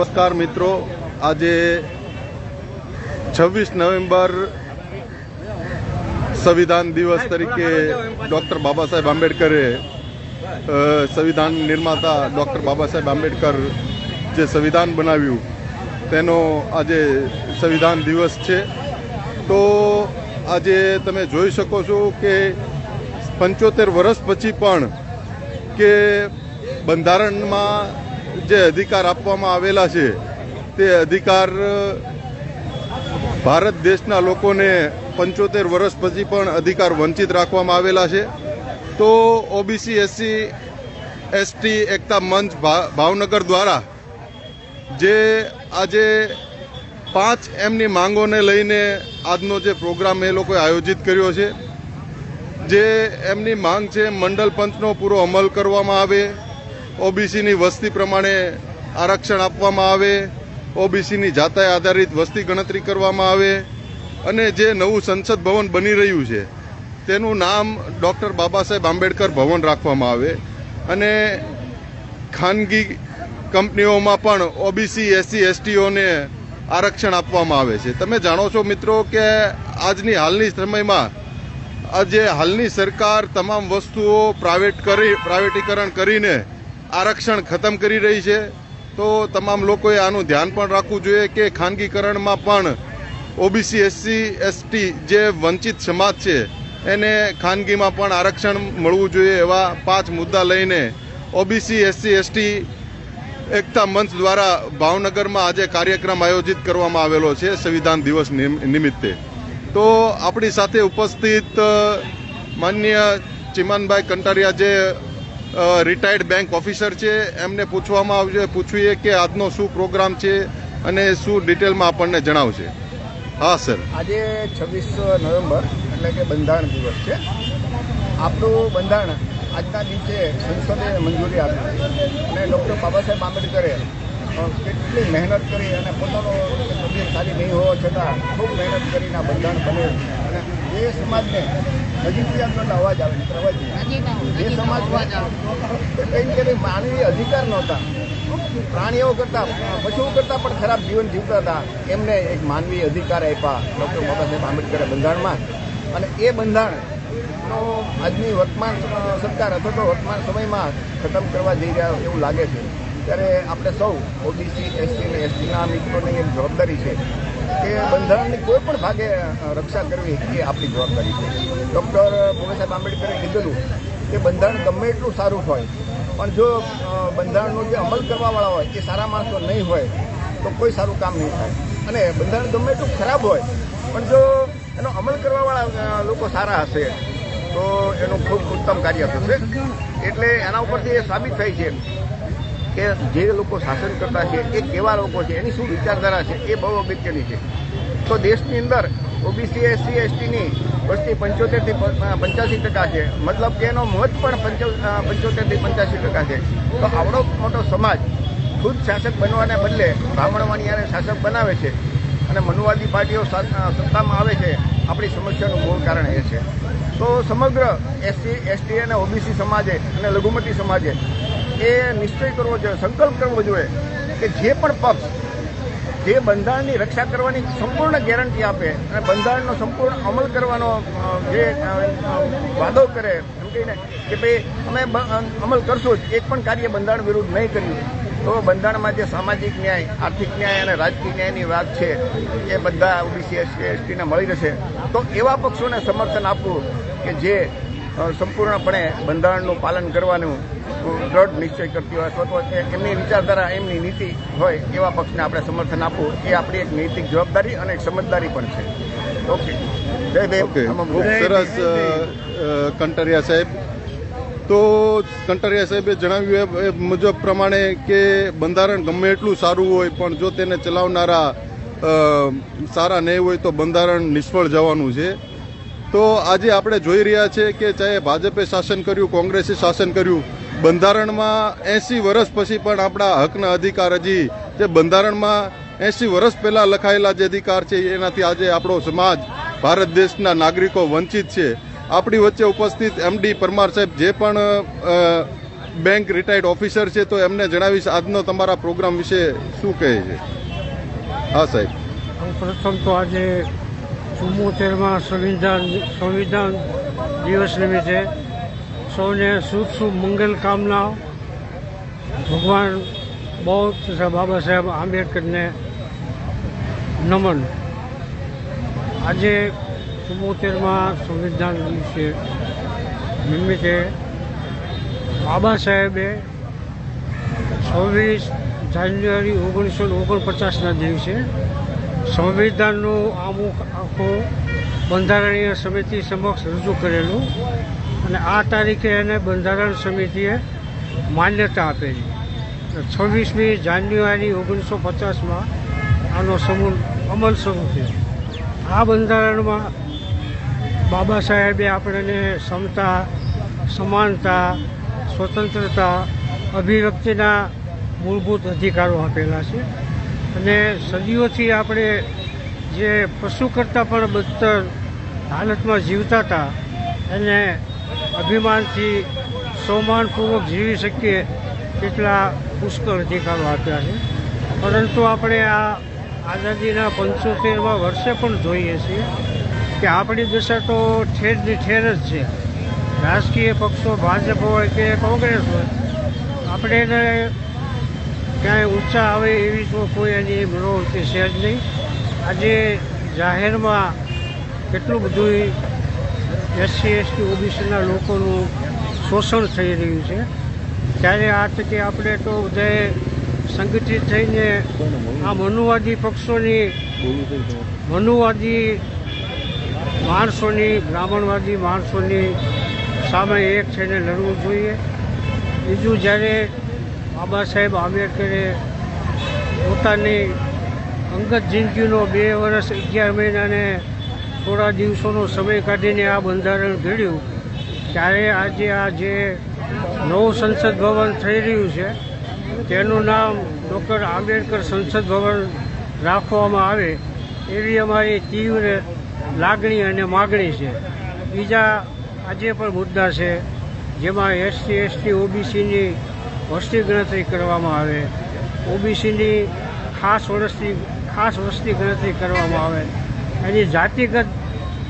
નમસ્કાર મિત્રો. આજે છવ્વીસ નવેમ્બર સંવિધાન દિવસ તરીકે ડૉક્ટર બાબા સાહેબ આંબેડકરે સંવિધાન નિર્માતા ડૉક્ટર બાબા સાહેબ આંબેડકર જે સંવિધાન બનાવ્યું, તેનો આજે સંવિધાન દિવસ છે. તો આજે તમે જોઈ શકો છો કે પંચોતેર વર્ષ પછી પણ કે બંધારણમાં જે અધિકાર આપવામાં આવેલા છે, તે અધિકાર ભારત દેશના લોકોને પંચોતેર વર્ષ પછી પણ અધિકાર વંચિત રાખવામાં આવેલા છે. તો ઓબીસી, એસસી, એસટી, એકતા મંચ ભાવનગર દ્વારા જે આજે પાંચ એમની માંગોને લઈને આજનો જે પ્રોગ્રામ એ લોકોએ આયોજિત કર્યો છે. જે એમની માંગ છે મંડલ પંચનો પૂરો અમલ કરવામાં આવે. ઓબીસીની વસ્તી પ્રમાણે આરક્ષણ આપવામાં આવે, ઓબીસીની જાતાય આધારિત વસ્તી ગણતરી કરવામાં આવે અને જે નવું સંસદ ભવન બની રહ્યું છે, તેનું નામ ડૉક્ટર બાબા સાહેબ આંબેડકર ભવન રાખવામાં આવે અને ખાનગી કંપનીઓમાં પણ ઓબીસી, એસસી, એસટીઓને આરક્ષણ આપવામાં આવે છે. તમે જાણો છો મિત્રો કે આજની હાલની સમયમાં આજે હાલની સરકાર તમામ વસ્તુઓ પ્રાઇવેટ કરી, પ્રાઇવેટીકરણ કરીને આરક્ષણ ખતમ કરી રહી છે, તો તમામ લોકોએ આનું ધ્યાન પણ રાખવું જોઈએ કે ખાનગીકરણમાં પણ ઓબીસી, એસસી, એસટી જે વંચિત સમાજ છે, એને ખાનગીમાં પણ આરક્ષણ મળવું જોઈએ એવા પાંચ મુદ્દા લઈને ઓબીસી, એસસી, એસટી એકતા મંચ દ્વારા ભાવનગરમાં આજે કાર્યક્રમ આયોજિત કરવામાં આવેલો છે, સંવિધાન દિવસ નિમિત્તે. તો આપણી સાથે ઉપસ્થિત માન્ય ચિમાનભાઈ કંટારિયા જે રિટાયર્ડ બેંક ઓફિસર છે. એમને પૂછવામાં આવશે પૂછવીએ કે આજનો શું પ્રોગ્રામ છે અને શું ડિટેલમાં આપણને જણાવશે. હા સર આજે છવ્વીસ નવેમ્બર, એટલે કે બંધારણ દિવસ છે. આપણું બંધારણ આજના દિવસે સંસદે મંજૂરી આપી અને ડૉક્ટર બાબા સાહેબ આંબેડકરે કેટલી મહેનત કરી અને પોતાનો તબિયત સારી નહીં હોવા છતાં ખૂબ મહેનત કરીને આ બંધારણ બને અને એ સમાજને હજી અવાજ આવે અવાજ એ સમાજ કઈ કે માનવીય અધિકાર નહોતા. પ્રાણીઓ કરતાં પશુઓ કરતાં પણ ખરાબ જીવન જીવતા હતા. એમને એક માનવીય અધિકાર આપ્યા ડૉક્ટર બાબા સાહેબ આંબેડકરે બંધારણમાં. અને એ બંધારણનો આજની વર્તમાન સરકાર અથવા તો વર્તમાન સમયમાં ખતમ કરવા જઈ રહ્યા એવું લાગે છે. ત્યારે આપણે સૌ ઓબીસી એસટી અને એસટીના મિત્રોની એક જવાબદારી છે. કે બંધારણની કોઈ પણ ભાગે રક્ષા કરવી એ આપણી જવાબદારી છે. ડૉક્ટર બાબા સાહેબ આંબેડકરે કીધેલું કે બંધારણ ગમે એટલું સારું હોય, પણ જો બંધારણનો જે અમલ કરવાવાળા હોય, એ સારા માણસો નહીં હોય, તો કોઈ સારું કામ નહીં થાય. અને બંધારણ ગમે એટલું ખરાબ હોય, પણ જો એનો અમલ કરવાવાળા લોકો સારા હશે, તો એનું ખૂબ ઉત્તમ કાર્ય થશે. એટલે એના ઉપરથી એ સાબિત થાય છે કે જે લોકો શાસન કરતા છે, એ કેવા લોકો છે, એની શું વિચારધારા છે, એ બહુ અગત્યની છે. તો દેશની અંદર ઓબીસી એસસી એસટીની વસ્તી પંચોતેરથી પંચ્યાસી ટકા છે. મતલબ કે એનો મત પણ પંચોતેરથી પંચ્યાસી ટકા છે. તો આવડો મોટો સમાજ ખુદ શાસક બનવાને બદલે બ્રાહ્મણવાણીયાને શાસક બનાવે છે અને મનુવાદી પાર્ટીઓ સત્તામાં આવે છે, આપણી સમસ્યાનું મૂળ કારણ એ છે. તો સમગ્ર એસસી એસટી અને ઓબીસી સમાજે અને લઘુમતી સમાજે એ નિશ્ચય કરવો જોઈએ, સંકલ્પ કરવો જોઈએ કે જે પણ પક્ષ જે બંધારણની રક્ષા કરવાની સંપૂર્ણ ગેરંટી આપે અને બંધારણનો સંપૂર્ણ અમલ કરવાનો જે વાદો કરે, એમ કહીને કે ભાઈ અમે અમલ કરશું જ, એક પણ કાર્ય બંધારણ વિરુદ્ધ નહીં કર્યું. તો બંધારણમાં જે સામાજિક ન્યાય, આર્થિક ન્યાય અને રાજકીય ન્યાયની વાત છે, એ બધા ઓબીસી એસટી એસટીને મળી રહેશે. તો એવા પક્ષોને સમર્થન આપવું કે જે સંપૂર્ણપણે બંધારણનું પાલન કરવાનું દ્રઢ નિશ્ચય કરતી હોય અથવા તો એમની વિચારધારા એમની નીતિ હોય એવા પક્ષને આપણે સમર્થન આપવું એ આપણી એક નૈતિક જવાબદારી અને એક સમજદારી પણ છે. ઓકે. જય ખૂબ સરસ અ, સાહેબ. તો કંટરિયા સાહેબે જણાવ્યું એ મુજબ પ્રમાણે કે બંધારણ ગમે એટલું સારું હોય પણ જો તેને ચલાવનારા સારા નહીં હોય તો બંધારણ નિષ્ફળ જવાનું છે. તો આજે આપણે જોઈ રહ્યા છે કે ચાહે ભાજપે શાસન કર્યું, કોંગ્રેસે શાસન કર્યું, બંધારણમાં એસી વર્ષ પછી પણ આપણા હકના અધિકાર હજી જે બંધારણમાં એસી વર્ષ પહેલાં લખાયેલા જે અધિકાર છે એનાથી આજે આપણો સમાજ, ભારત દેશના નાગરિકો વંચિત છે. આપણી વચ્ચે ઉપસ્થિત એમડી પરમાર સાહેબ જે પણ બેંક રિટાયર્ડ ઓફિસર છે તો એમને જણાવીશ આજનો તમારા પ્રોગ્રામ વિશે શું કહે છે? હા, સાહેબ. પ્રથમ તો આજે ચુમ્મોતેરમાં સંવિધાન સંવિધાન દિવસ નિમિત્તે સૌને શુભ શુભ મંગલ કામના ભગવાન બૌદ્ધ તથા બાબા સાહેબ આંબેડકરને નમન. આજે ચુમ્મોતેરમાં સંવિધાન દિવસે નિમિત્તે બાબા સાહેબે છવ્વીસ જાન્યુઆરી ઓગણીસો ઓગણપચાસના દિવસે સંવિધાનનું અમુક આખું બંધારણીય સમિતિ સમક્ષ રજૂ કરેલું અને આ તારીખે એને બંધારણ સમિતિએ માન્યતા આપેલી. છવ્વીસમી જાન્યુઆરી ઓગણીસો પચાસમાં આનો સમૂહ અમલ શરૂ થયો. આ બંધારણમાં બાબા સાહેબે આપણને ક્ષમતા સમાનતા, સ્વતંત્રતા, અભિવ્યક્તિના મૂળભૂત અધિકારો આપેલા છે. અને સદીઓથી આપણે જે પશુ કરતાં પણ બદતર હાલતમાં જીવતા હતા, એને અભિમાનથી સૌમાનપૂર્વક જીવી શકીએ તેટલા પુષ્કળ અધિકારો આપ્યા છે. પરંતુ આપણે આ આઝાદીના પંચોતેરમાં વર્ષે પણ જોઈએ છીએ કે આપણી દશા તો ઠેરની ઠેર જ છે. રાજકીય પક્ષો, ભાજપ હોય કે કોંગ્રેસ હોય, આપણે એને ક્યાંય ઊંચા આવે એવી તો કોઈ એની મનોવૃત્તિ છે જ નહીં. આજે જાહેરમાં કેટલું બધું એસસી, એસટી, ઓબીસીના લોકોનું શોષણ થઈ રહ્યું છે. ત્યારે આ તકે આપણે તો બધાએ સંગઠિત થઈને આ મનુવાદી પક્ષોની મનુવાદી માણસોની, બ્રાહ્મણવાદી માણસોની સામે એક થઈને લડવું જોઈએ. બીજું જ્યારે બાબા સાહેબ આંબેડકરે પોતાની અંગત જિંદગીનો બે વર્ષ અગિયાર મહિનાને થોડા દિવસોનો સમય કાઢીને આ બંધારણ ઘડ્યું. ત્યારે આજે આ જે નવું સંસદ ભવન થઈ રહ્યું છે, તેનું નામ ડૉક્ટર આંબેડકર સંસદ ભવન રાખવામાં આવે એવી અમારી તીવ્ર લાગણી અને માગણી છે. બીજા આજે પણ મુદ્દા છે, જેમાં એસસી, એસટી, ઓબીસીની વસ્તી ગણતરી કરવામાં આવે. ઓબીસીની ખાસ વર્ષની ખાસ વસ્તી ગણતરી કરવામાં આવે. એની જાતિગત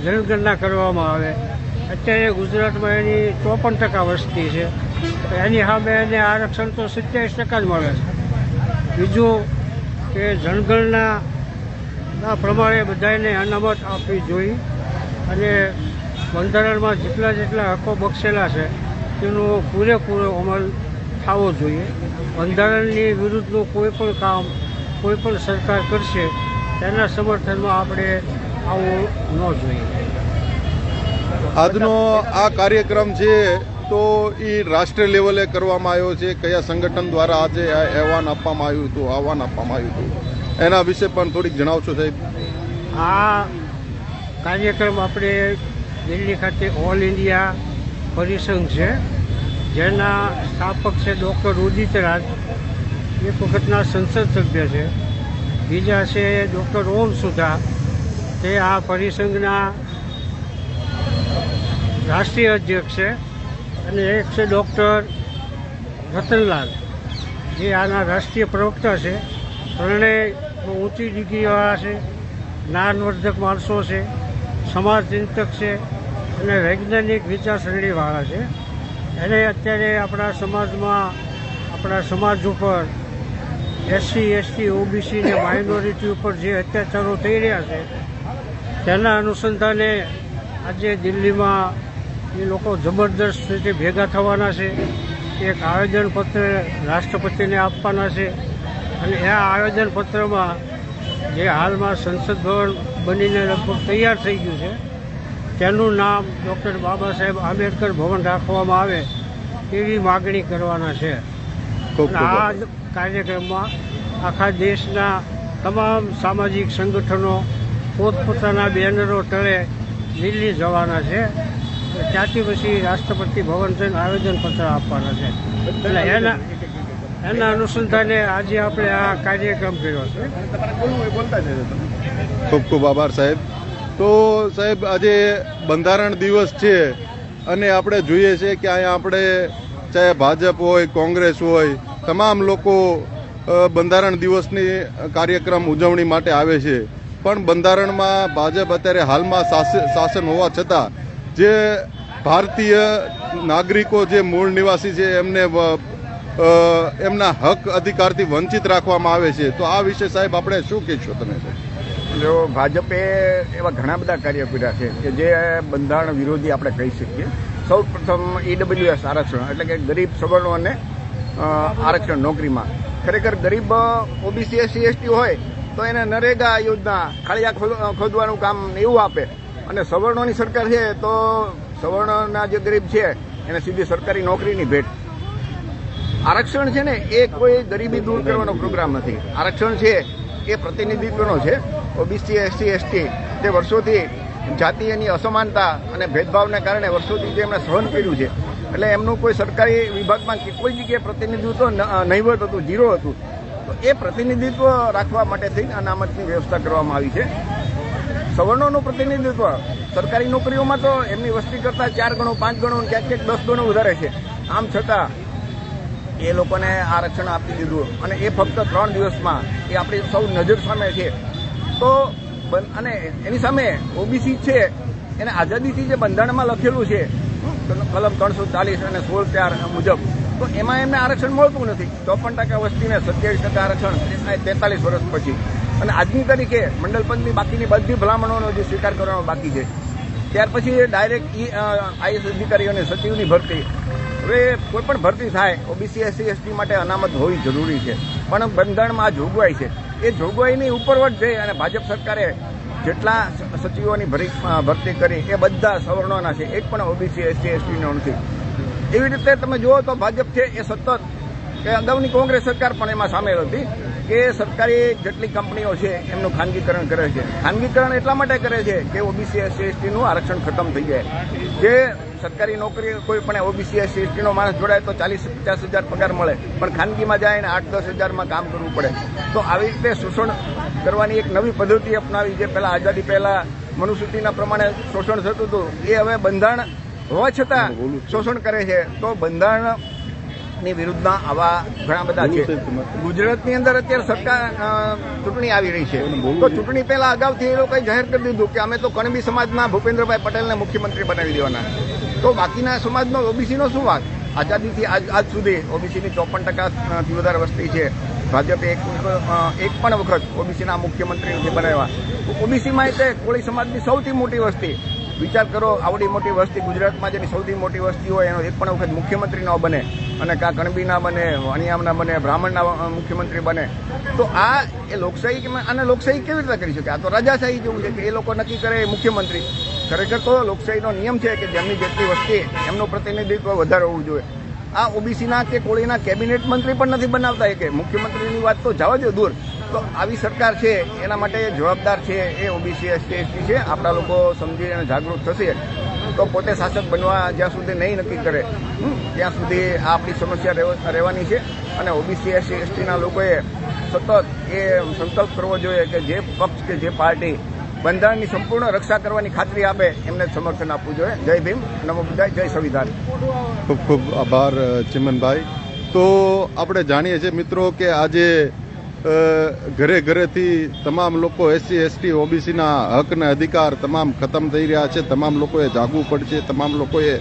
જનગણના કરવામાં આવે. અત્યારે ગુજરાતમાં એની ચોપન ટકા વસ્તી છે. એની સામે એને આરક્ષણ તો સિત્યાવીસ ટકા જ મળે છે. બીજું કે જનગણના પ્રમાણે બધાને અનામત આપવી જોઈએ અને બંધારણમાં જેટલા જેટલા હકો બક્ષેલા છે, તેનો પૂરેપૂરો અમલ થવો જોઈએ. બંધારણની વિરુદ્ધનું કોઈ પણ કામ કોઈ પણ સરકાર કરશે તેના સમર્થનમાં આપણે આવવું ન જોઈએ. આજનો આ કાર્યક્રમ છે તો એ રાષ્ટ્રીય લેવલે કરવામાં આવ્યો છે કયા સંગઠન દ્વારા આજે આ આહવાન આપવામાં આવ્યું હતું આહવાન આપવામાં આવ્યું હતું. એના વિશે પણ થોડીક જણાવશો સાહેબ? આ કાર્યક્રમ આપણે દિલ્હી ખાતે ઓલ ઇન્ડિયા પરિસંઘ છે. જેના સ્થાપક છે ડૉક્ટર ઉદિત રાજ એક વખતના સંસદ સભ્ય છે. બીજા છે ડૉક્ટર ઓમ સુધા. તે આ પરિસંઘના રાષ્ટ્રીય અધ્યક્ષ છે અને એક છે ડૉક્ટર રતનલાલ. જે આના રાષ્ટ્રીય પ્રવક્તા છે. ત્રણેય ઊંચી ડિગ્રીવાળા છે, જ્ઞાનવર્ધક માણસો છે સમાજ ચિંતક છે અને વૈજ્ઞાનિક વિચારસરણીવાળા છે. એને અત્યારે આપણા સમાજમાં, આપણા સમાજ ઉપર એસસી એસટી ઓબીસી ને માઇનોરિટી ઉપર જે અત્યાચારો થઈ રહ્યા છે, તેના અનુસંધાને આજે દિલ્હીમાં એ લોકો જબરદસ્ત રીતે ભેગા થવાના છે. એક આવેદનપત્ર રાષ્ટ્રપતિને આપવાના છે અને આ આવેદનપત્રમાં જે હાલમાં સંસદ ભવન બનીને લગભગ તૈયાર થઈ ગયું છે તેનું નામ ડૉક્ટર બાબા સાહેબ આંબેડકર ભવન રાખવામાં આવે એવી માગણી કરવાના છે. આ કાર્યક્રમમાં આખા દેશના તમામ સામાજિક સંગઠનો પોતપોતાના બેનરો તળે દિલ્હી જવાના છે. ત્યાંથી પછી રાષ્ટ્રપતિ ભવન જઈને આવેદનપત્ર આપવાના છે. એટલે એના એના અનુસંધાને આજે આપણે આ કાર્યક્રમ કર્યો છે. ખૂબ ખૂબ આભાર સાહેબ. તો સાહેબ, આજે બંધારણ દિવસ છે અને આપણે જોઈએ છે કે અહીંયા આપણે ચાહે ભાજપ હોય, કોંગ્રેસ હોય, તમામ લોકો બંધારણ દિવસની કાર્યક્રમ ઉજવણી માટે આવે છે. પણ બંધારણમાં ભાજપ અત્યારે હાલમાં શાસ- શાસન હોવા છતાં જે ભારતીય નાગરિકો, જે મૂળ નિવાસી છે, એમને એમના હક અધિકારથી વંચિત રાખવામાં આવે છે. તો આ વિશે સાહેબ, આપણે શું કહેશો તમે જો ભાજપે એવા ઘણા બધા કાર્ય કર્યા છે કે જે બંધારણ વિરોધી આપણે કહી શકીએ. સૌ પ્રથમ ઈડબ્લ્યુએસ આરક્ષણ, એટલે કે ગરીબ સવર્ણોને આરક્ષણ નોકરીમાં. ખરેખર ગરીબ ઓબીસી એસસી એસટી હોય તો એને નરેગા યોજના ખાળિયા ખોદવાનું કામ એવું આપે. અને સવર્ણોની સરકાર છે તો સવર્ણના જે ગરીબ છે, એને સીધી સરકારી નોકરીની ભેટ. આરક્ષણ છે ને એ કોઈ ગરીબી દૂર કરવાનો પ્રોગ્રામ નથી. આરક્ષણ છે એ પ્રતિનિધિત્વનો છે. ઓબીસી, એસસી, એસટી જે વર્ષોથી જાતીયની અસમાનતા અને ભેદભાવને કારણે વર્ષોથી જે એમણે સહન કર્યું છે. એટલે એમનું કોઈ સરકારી વિભાગમાં કે કોઈ જગ્યાએ પ્રતિનિધિત્વ નહિવત હતું જીરો હતું. તો એ પ્રતિનિધિત્વ રાખવા માટે થઈને અનામતની વ્યવસ્થા કરવામાં આવી છે. સવર્ણોનું પ્રતિનિધિત્વ. સરકારી નોકરીઓમાં તો એમની વસ્તી કરતાં ચાર ગણો, પાંચ ગણો ક્યાંક ક્યાંક દસ ગણો વધારે છે. આમ છતાં એ લોકોને આરક્ષણ આપી દીધું. અને એ ફક્ત ત્રણ દિવસમાં એ આપણી સૌ નજર સામે છે. તો અને એની સામે ઓબીસી છે, એને આઝાદીથી જે બંધારણમાં લખેલું છે કલમ ત્રણસો ચાલીસ અને સોળ ચાર મુજબ. તો એમાં એમને આરક્ષણ મળતું નથી. ચોપન ટકા વસ્તીને સત્યાવીસ ટકા આરક્ષણ તેતાલીસ વર્ષ પછી. અને આજની તારીખે મંડળ પંચની બાકીની બધી ભલામણોનો જે સ્વીકાર કરવાનો બાકી છે. ત્યાર પછી ડાયરેક્ટ ઈ આઈએસ અધિકારીઓને સચિવની ભરતી. હવે કોઈ પણ ભરતી થાય ઓબીસી એસસી એસટી માટે અનામત હોવી જરૂરી છે. પણ બંધારણમાં આ જોગવાઈ છે. એ જોગવાઈની ઉપરવટ જઈ અને ભાજપ સરકારે જેટલા સચિવોની ભરી ભરતી કરી એ બધા સવર્ણોના છે. એક પણ ઓબીસી, એસસી, એસટીનો નથી. એવી રીતે તમે જુઓ તો ભાજપ છે એ સતત કે અગાઉની કોંગ્રેસ સરકાર પણ એમાં સામેલ હતી. કે સરકારી જેટલી કંપનીઓ છે એમનું ખાનગીકરણ કરે છે. ખાનગીકરણ એટલા માટે કરે છે કે ઓબીસી એસસી એસટીનું આરક્ષણ ખતમ થઈ જાય. જે સરકારી નોકરી કોઈ પણ ઓબીસી એસસી એસટીનો માણસ જોડાય તો ચાલીસ પચાસ હજાર પગાર મળે. પણ ખાનગીમાં જાય ને આઠ દસ હજારમાં કામ કરવું પડે. તો આવી રીતે શોષણ કરવાની એક નવી પદ્ધતિ અપનાવી જે પહેલાં આઝાદી પહેલાં મનુસ્મૃતિના પ્રમાણે શોષણ થતું હતું એ હવે બંધારણ હોવા છતાં શોષણ કરે છે. તો બંધારણ ની વિરુદ્ધમાં આવા ઘણા બધા છે. ગુજરાતની અંદર અત્યારે સરકાર ચૂંટણી આવી રહી છે. તો ચૂંટણી પહેલા અગાઉથી એ લોકોએ જાહેર કરી દીધું કે અમે તો કણબી સમાજના ભૂપેન્દ્રભાઈ પટેલને મુખ્યમંત્રી બનાવી દેવાના. તો બાકીના સમાજનો ઓબીસીનો શું વાત? આઝાદીથી આજ આજ સુધી ઓબીસીની ચોપન ટકાથી વધારે વસ્તી છે. ભાજપે એક એક પણ વખત ઓબીસીના મુખ્યમંત્રી નથી બનાવ્યા ઓબીસીમાં એ કોળી સમાજની સૌથી મોટી વસ્તી. વિચાર કરો, આવડી મોટી વસ્તી ગુજરાતમાં જેની સૌથી મોટી વસ્તી હોય એનો એક પણ વખત મુખ્યમંત્રી ન બને અને કા કણબીના બને અણિયામના બને બ્રાહ્મણના મુખ્યમંત્રી બને, તો આ એ લોકશાહી કે આને લોકશાહી કેવી રીતે કરી શકે? આ તો રાજાશાહી જેવું છે કે એ લોકો નક્કી કરે મુખ્યમંત્રી. ખરેખર તો લોકશાહીનો નિયમ છે કે જેમની જેટલી વસ્તી એમનું પ્રતિનિધિત્વ વધારે હોવું જોઈએ. આ ઓબીસીના કે કોળીના કેબિનેટ મંત્રી પણ નથી બનાવતા એ કે. મુખ્યમંત્રીની વાત તો જવા દો દૂર. તો આવી સરકાર છે, એના માટે જવાબદાર છે એ ઓબીસી એસટી એસટી છે. આપણા લોકો સમજી અને જાગૃત થશે. તો પોતે શાસક બનવા જ્યાં સુધી નહીં નક્કી કરે ત્યાં સુધી આ આપણી સમસ્યા રહેવા- રહેવાની છે. અને ઓબીસી એસટી એસટીના લોકોએ સતત એ સંકલ્પ કરવો જોઈએ કે જે પક્ષ કે જે પાર્ટી બંધારણની સંપૂર્ણ રક્ષા કરવાની ખાતરી આપે, એમને સમર્થન આપવું જોઈએ. જય ભીમ, નમો બુદ્ધાય, જય સંવિધાન. ખૂબ ખૂબ આભાર, ચિમનભાઈ. તો આપણે જાણીએ છીએ મિત્રો કે આજે ઘરે ઘરેથી તમામ લોકો એસસી, એસટી, ઓબીસીના હક અને અધિકાર તમામ ખતમ થઈ રહ્યા છે. તમામ લોકોએ જાગવું પડશે. તમામ લોકોએ,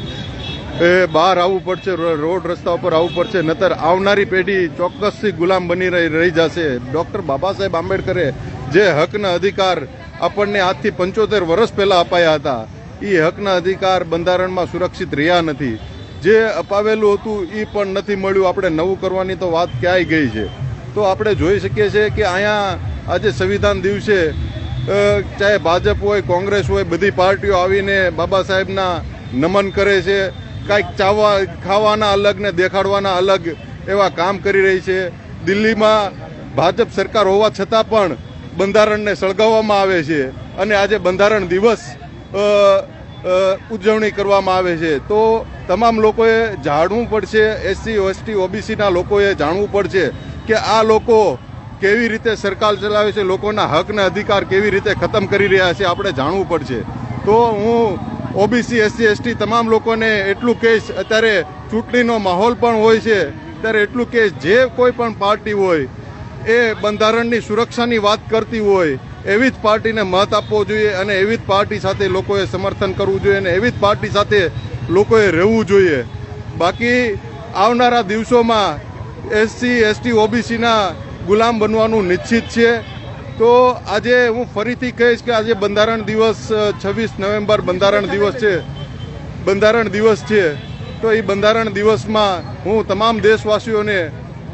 એ, બહાર આવવું પડશે. રોડ રસ્તા ઉપર આવવું પડશે. નતર આવનારી પેઢી ચોક્કસથી ગુલામ બની રહી રહી જશે. ડૉક્ટર બાબા સાહેબ આંબેડકરે જે હકના અધિકાર આપણને આજથી પંચોતેર વર્ષ પહેલાં અપાયા હતા એ હકના અધિકાર બંધારણમાં સુરક્ષિત રહ્યા નથી. જે અપાવેલું હતું એ પણ નથી મળ્યું. આપણે નવું કરવાની તો વાત ક્યાંય ગઈ છે. તો આપણે જોઈ શકીએ છીએ કે અહીંયા આજે સંવિધાન દિવસે ચાહે ભાજપ હોય, કોંગ્રેસ હોય, બધી પાર્ટીઓ આવીને બાબા સાહેબના નમન કરે છે. કાંઈક ચાવવા, ખાવાના અલગ ને દેખાડવાના અલગ એવા કામ કરી રહી છે. દિલ્હીમાં ભાજપ સરકાર હોવા છતાં પણ બંધારણને સળગાવવામાં આવે છે અને આજે બંધારણ દિવસ ઉજવણી કરવામાં આવે છે. તો તમામ લોકોએ જાણવું પડશે, એસસી એસટી ઓબીસીના લોકોએ જાણવું પડશે કે આ લોકો કેવી રીતે સરકાર ચલાવે છે, લોકોના હકના અધિકાર કેવી રીતે ખતમ કરી રહ્યા છે, આપણે જાણવું પડશે. તો હું ઓબીસી, એસસી, એસટી તમામ લોકોને એટલું કહીશ, અત્યારે ચૂંટણીનો માહોલ પણ હોય છે, ત્યારે એટલું કહીશ, જે કોઈ પણ પાર્ટી હોય, એ બંધારણની સુરક્ષાની વાત કરતી હોય, એવી જ પાર્ટીને મત આપવો જોઈએ અને એવી જ પાર્ટી સાથે લોકોએ સમર્થન કરવું જોઈએ અને એવી જ પાર્ટી સાથે લોકોએ રહેવું જોઈએ. બાકી આવનારા દિવસોમાં એસસી, એસટી, ઓબીસીના ગુલામ બનવાનું નિશ્ચિત છે. તો આજે હું ફરીથી કહીશ કે આજે બંધારણ દિવસ છવ્વીસ નવેમ્બર બંધારણ દિવસ છે. બંધારણ દિવસ છે. તો એ બંધારણ દિવસમાં હું તમામ દેશવાસીઓને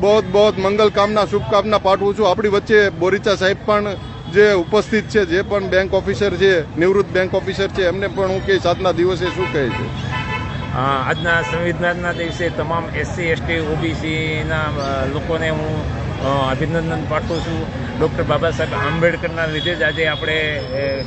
બહુ બહુ મંગલ કામના શુભકામના પાઠવું છું. આપણી વચ્ચે બોરીચા સાહેબ પણ જે ઉપસ્થિત છે, જે પણ બેંક ઓફિસર છે, નિવૃત્ત બેંક ઓફિસર છે, એમને પણ હું કહીશ આજના દિવસે શું કહે છે? આજના સંવિધાનના દિવસે તમામ એસસી, એસટી, ઓબીસીના લોકોને હું અભિનંદન પાઠવું છું. ડૉક્ટર બાબા સાહેબ આંબેડકરના લીધે જ આજે આપણે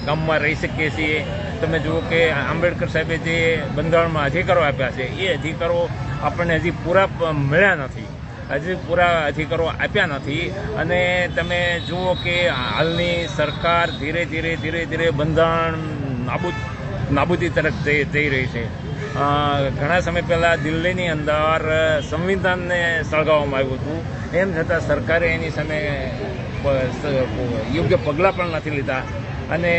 ગામમાં રહી શકીએ છીએ. તમે જુઓ કે આંબેડકર સાહેબે જે બંધારણમાં અધિકારો આપ્યા છે, એ અધિકારો આપણને હજી પૂરા મળ્યા નથી. હજી પૂરા અધિકારો આપ્યા નથી. અને તમે જુઓ કે હાલની સરકાર ધીરે ધીરે ધીરે ધીરે બંધારણ નાબૂદ, નાબૂદી તરફ જઈ રહી છે. ઘણા સમય પહેલાં દિલ્હીની અંદર સંવિધાનને સળગાવવામાં આવ્યું હતું. એમ છતાં સરકારે એની સામે યોગ્ય પગલાં પણ નથી લીધા. અને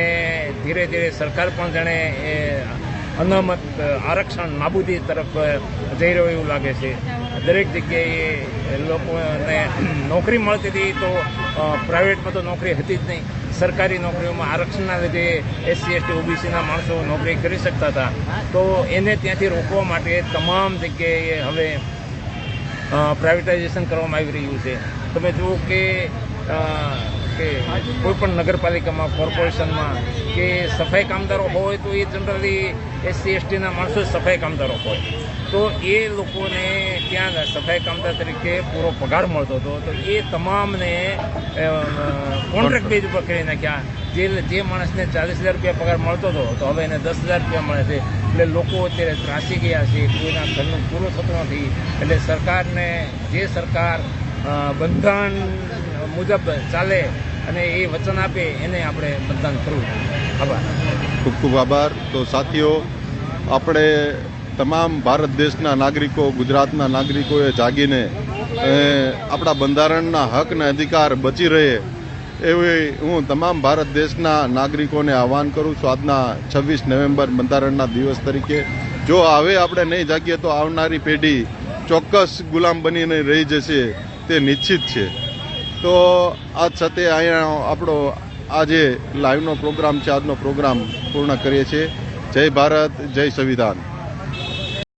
ધીરે ધીરે સરકાર પણ જાણે એ અનામત, આરક્ષણ નાબૂદી તરફ જઈ રહ્યું એવું લાગે છે. દરેક જગ્યાએ લોકોને નોકરી મળતી હતી તો પ્રાઇવેટમાં તો નોકરી હતી જ નહીં. સરકારી નોકરીઓમાં આરક્ષણના લીધે એસસી, એસટી, ઓબીસીના માણસો નોકરી કરી શકતા હતા. તો એને ત્યાંથી રોકવા માટે તમામ જગ્યાએ હવે પ્રાઇવેટાઇઝેશન કરવામાં આવી રહ્યું છે. તમે જુઓ કે કે કોઈ પણ નગરપાલિકામાં, કોર્પોરેશનમાં કે સફાઈ કામદારો હોય તો એ જનરલી એસસી, એસટીના માણસો જ સફાઈ કામદારો હોય. તો એ લોકોને ત્યાં સફાઈ કામદાર તરીકે પૂરો પગાર મળતો હતો. તો એ તમામને કોન્ટ્રાક્ટ બેઝ ઉપર કરી નાખ્યા જે જે માણસને ચાલીસ હજાર રૂપિયા પગાર મળતો હતો, તો હવે એને દસ હજાર રૂપિયા મળે છે. એટલે લોકો અત્યારે ત્રાસી ગયા છે, કોઈના ઘરનું પૂરું થતું નથી. એટલે સરકારને, જે સરકાર બંધારણ મુજબ ચાલે અને એ વચન આપે એને આપણે મતદાન કરવું આભાર. ખૂબ ખૂબ આભાર. તો સાથીઓ, આપણે તમામ ભારત દેશના નાગરિકો, ગુજરાતના નાગરિકોએ જાગીને આપણા બંધારણના હક અને અધિકાર બચી રહે એવી હું તમામ ભારત દેશના નાગરિકોને આહવાન કરું છું આજના છવ્વીસ નવેમ્બર બંધારણના દિવસ તરીકે. જો હવે આપણે નહીં જાગીએ તો આવનારી પેઢી ચોક્કસ ગુલામ બનીને રહી જશે. તે નિશ્ચિત છે. તો આજ સાથે અહીંયા આપણો આજે લાઈવનો પ્રોગ્રામ છે, આજનો પ્રોગ્રામ પૂર્ણ કરીએ છીએ. જય ભારત, જય સંવિધાન.